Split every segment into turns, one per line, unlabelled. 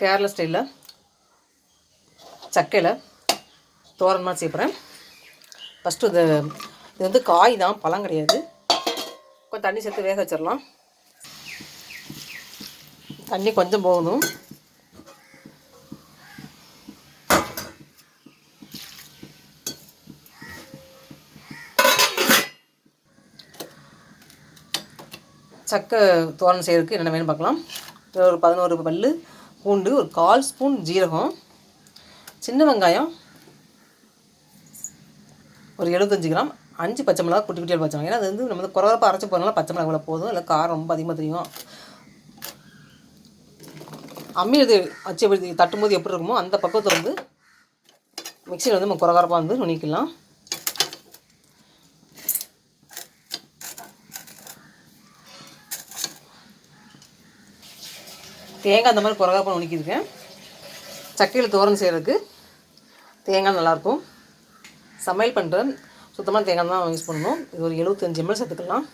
கேரள ஸ்டைலில் சக்கையில் தோரணமாக சேர்ப்புறேன் ஃபஸ்ட்டு இது இது வந்து காய் தான் பழம் கிடையாது. கொஞ்சம் தண்ணி சேர்த்து வேக வச்சிடலாம். தண்ணி கொஞ்சம் போகணும். சக்கை தோரணம் செய்யறதுக்கு என்னென்ன வேணும் பார்க்கலாம். ஒரு பதினோரு பல் பூண்டு ஒரு கால் ஸ்பூன் ஜீரகம் சின்ன வெங்காயம் ஒரு எழுபத்தஞ்சு கிராம் அஞ்சு பச்சை மிளகா குட்டி குட்டியாக வச்சாங்க ஏன்னா அது வந்து நம்ம வந்து குறவரப்பாக அரைச்சி போகிறனால பச்சை மிளகா இவ்வளோ போதும். இல்லை காரம் ரொம்ப அதிகமாக தெரியும். அம்மி இது அச்சு எப்படி தட்டும்போது எப்படி இருக்குமோ அந்த பக்கத்தில் வந்து மிக்சியில் வந்து நம்ம குறகரப்பாக வந்து நுணிக்கலாம் தேங்காய் அந்த மாதிரி குறகாப்பாக நுணுக்கியிருக்கேன் சக்கையில் தோரம் செய்கிறதுக்கு தேங்காய் நல்லாயிருக்கும். சமையல் பண்ணுறேன் சுத்தமாக தேங்காய் தான் யூஸ் பண்ணணும். இது ஒரு எழுபத்தஞ்சு எம்எல் சேர்த்துக்கலாம்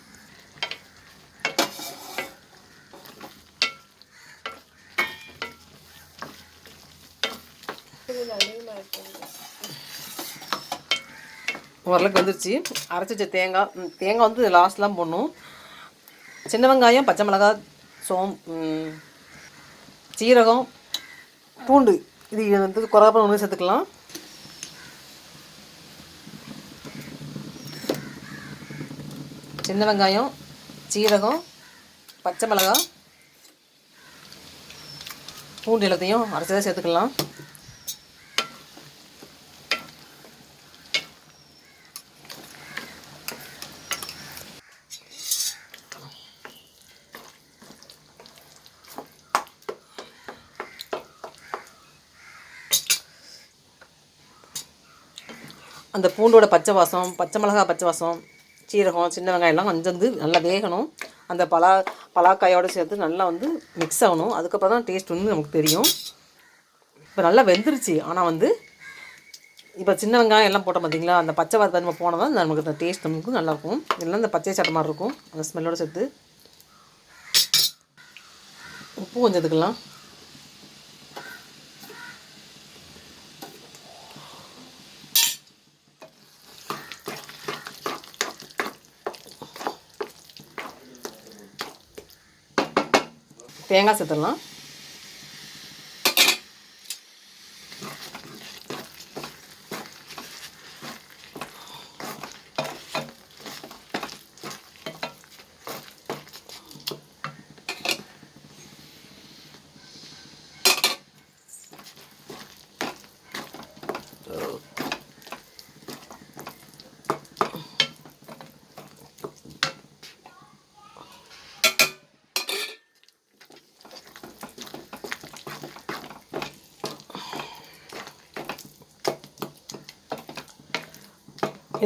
ஓரளவுக்கு வந்துருச்சு. அரைச்சி வச்ச தேங்காய் தேங்காய் வந்து லாஸ்ட்லாம் போடணும். சின்ன வெங்காயம் பச்சை மிளகாய் சோம் சீரகம் பூண்டு இது வந்து குறப்ப ஒன்று சேர்த்துக்கலாம். சின்ன வெங்காயம் சீரகம் பச்சை மிளகாய் பூண்டு எல்லாத்தையும் அரைச்சதாக சேர்த்துக்கலாம். அந்த பூண்டோட பச்சை வாசம் பச்சை மிளகாய் பச்சை வாசம் சீரகம் சின்ன வெங்காயம் எல்லாம் கொஞ்சம் வந்து நல்லா வேகணும். அந்த பலா பலாக்காயோடு சேர்த்து நல்லா வந்து மிக்ஸ் ஆகணும். அதுக்கப்புறம் தான் டேஸ்ட் வந்து நமக்கு தெரியும். இப்போ நல்லா வெந்துருச்சு. ஆனால் வந்து இப்போ சின்ன வெங்காயம் எல்லாம் போட்டோம் பார்த்தீங்களா அந்த பச்சை வார்த்தை நம்ம போனால் தான் நமக்கு அந்த டேஸ்ட் நமக்கு நல்லாயிருக்கும் இதெல்லாம் இந்த பச்சை சட்டை மாதிரி இருக்கும். அந்த ஸ்மெல்லோடு சேர்த்து. உப்பு கொஞ்சம் இதுக்கெல்லாம். தேங்காய் சேர்த்துடலாம்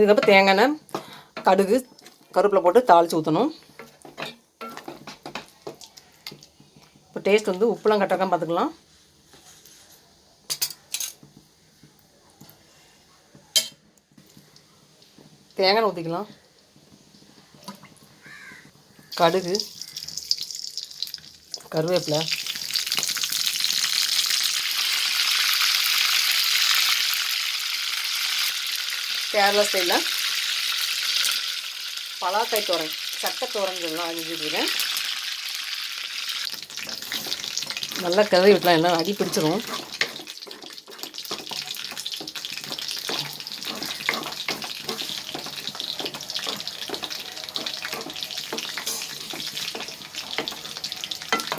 இதுக்கப்புறம் தேங்காய் எண்ணெய் கடுகு கருவேப்பிலை போட்டு தாளித்து ஊற்றணும் இப்போ டேஸ்ட் வந்து உப்புலாம் கட்டாக்காம பார்த்துக்கலாம் தேங்காய் ஊற்றிக்கலாம் கடுகு கருவேப்பிலை. கேரளா ஸ்டைலில் பலாக்காய் தோரன் சட்டை தோரன் சொல்லலாம் நல்லா கிளறி விட்டலாம் எல்லாம் அடி பிடிச்சிரும்.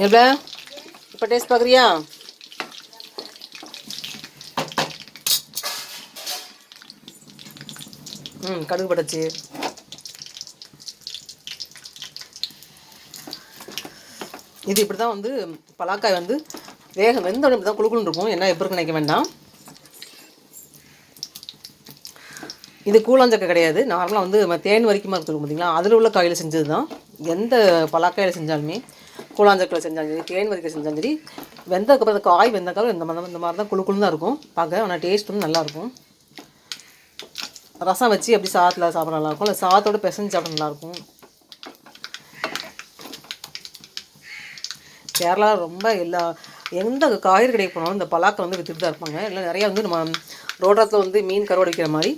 எப்படி இப்போ டேஸ்ட் பார்க்குறியா? ம் கடுகு படைச்சி இது இப்படி தான் வந்து பலாக்காய் வந்து வேக வெந்த உடனே தான் குழுக்குன்னு இருக்கும். என்ன எப்படி நினைக்க வேண்டாம். இது கூழாஞ்சக்கை கிடையாது. நார்மலாக வந்து நம்ம தேன் வரைக்குமா இருக்கும் பார்த்தீங்களா அதில் உள்ள காயில் செஞ்சது தான் எந்த பலாக்காயில் செஞ்சாலுமே கூழாஞ்சக்கில் செஞ்சாலும் சரி தேன் வரைக்கும் செஞ்சாலும் சரி வெந்ததுக்கப்புறம் காய் வெந்தக்கப்புறம் இந்த மாதிரி இந்த மாதிரி தான் குலுகுலுன்னு தான் இருக்கும். பார்க்க ஆனால் டேஸ்ட் வந்து நல்லாயிருக்கும் ரசம் வச்சு அப்படி சாதத்தில் சாப்பிட நல்லாயிருக்கும் இல்லை சாதத்தோட பிசைஞ்சு சாப்பிட நல்லாயிருக்கும் கேரளா ரொம்ப எல்லா எந்த காய்கறி கடைக்கு போனாலும் இந்த பலாக்கை வந்து வித்துட்டு தான் இருப்பாங்க. இல்லை நிறையா வந்து நம்ம ரோட்டத்தில் வந்து மீன் கருவாடு வைக்கிற மாதிரி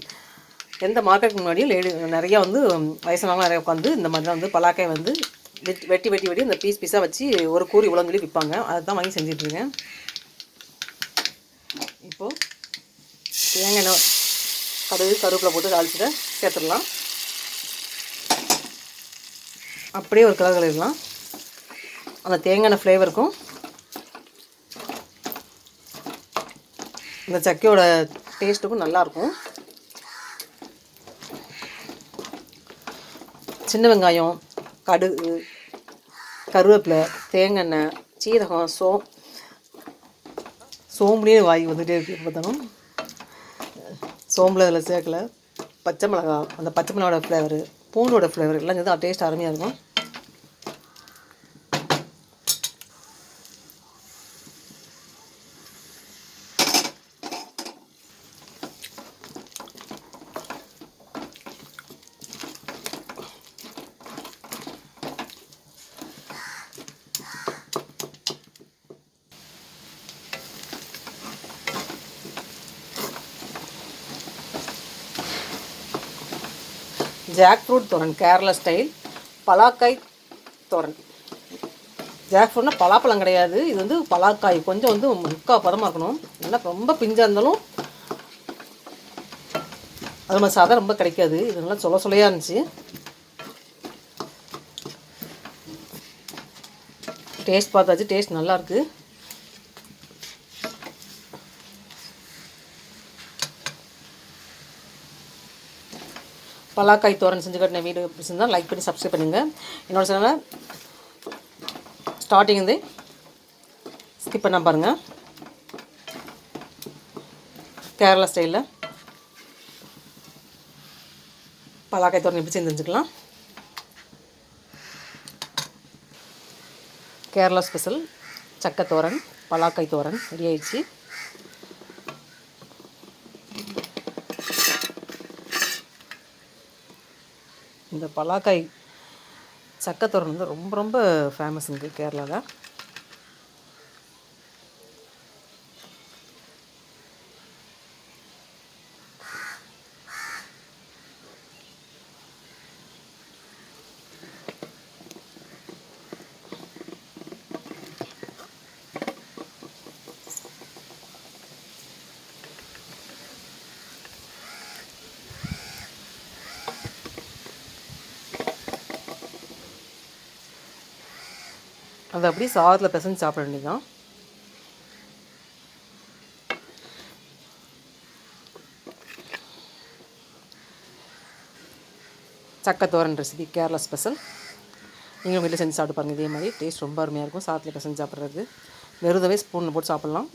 எந்த மார்க்கெட்டுக்கு முன்னாடியும் லேடி நிறையா வந்து வயசானவங்க நிறைய உட்காந்து இந்த மாதிரி தான் வந்து பலாக்காய் வந்து வெட்டி வெட்டி வெட்டி வெட்டி இந்த பீஸ் பீஸாக வச்சு ஒரு கூறி சொல்லி விற்பாங்க அதை தான் வாங்கி செஞ்சிட்ருக்கேன் இப்போது தேங்காய் கடுகு கருவேப்பிலை போட்டு தாளிச்சுட்டு சேர்த்துடலாம். அப்படியே ஒரு கலர் கலரிடலாம். அந்த தேங்காய் எண்ணெய் ஃப்ளேவருக்கும் இந்த சக்கையோட டேஸ்ட்டுக்கும் நல்லாயிருக்கும் சின்ன வெங்காயம் கடுகு கருவேப்பிலை தேங்காய் எண்ணெய் சீரகம் சோ சோம்புலேயே வாய் வந்துகிட்டே இருக்குது பார்த்தாலும். சோம்பில் அதில் சேர்க்கல. பச்சை மிளகா அந்த பச்சை மிளகாவோட ஃப்ளேவரு பூண்டோட ஃப்ளேவர் எல்லாம் சேர்ந்து டேஸ்ட் அருமையாக இருக்கும். Jackfruit thoran Kerala style. பலாக்காய் thoran. Jack ஃப்ரூட்னா பலாப்பழம் கிடையாது. இது வந்து பலாக்காய். கொஞ்சம் வந்து முக்கா பதமாக இருக்கணும். நல்லா ரொம்ப பிஞ்சாக இருந்தாலும் அது மாதிரி சாதம் ரொம்ப கிடைக்காது. இது நல்லா சொல்ல சொல்லையாக இருந்துச்சு. டேஸ்ட் பார்த்தாச்சு. டேஸ்ட் நல்லாயிருக்கு பலாக்காய் தோரன் செஞ்சு கட்டின வீடியோ பிடிச்சிருந்தால் லைக் பண்ணி சப்ஸ்கிரைப் பண்ணுங்கள் என்னோட சேனலை ஸ்டார்டிங் வந்து ஸ்கிப் பண்ண பாருங்கள் கேரளா ஸ்டைலில் பலாக்காய் தோரன் எப்படி செஞ்சு கேரளா ஸ்பெஷல் சக்கை தோரன் பலாக்காய் தோரன் ரெடி ஆயிடுச்சு. இந்த பலாக்காய் சக்கத்தோரன் வந்து ரொம்ப ரொம்ப ஃபேமஸ் இங்கே கேரளாவில் அதை அப்படியே சாதத்தில் பிசைஞ்சு சாப்பிட வேண்டியதான் சக்கத்தோரன் ரெசிபி கேரளா ஸ்பெஷல் நீங்களும் வீட்டில் செஞ்சு சாப்பிட்டு பாருங்கள் இதே மாதிரி டேஸ்ட் ரொம்ப அருமையாக இருக்கும். சாதத்தில் பிசைஞ்சு சாப்பிட்றது. வெறுதவே ஸ்பூனில் போட்டு சாப்பிட்லாம்.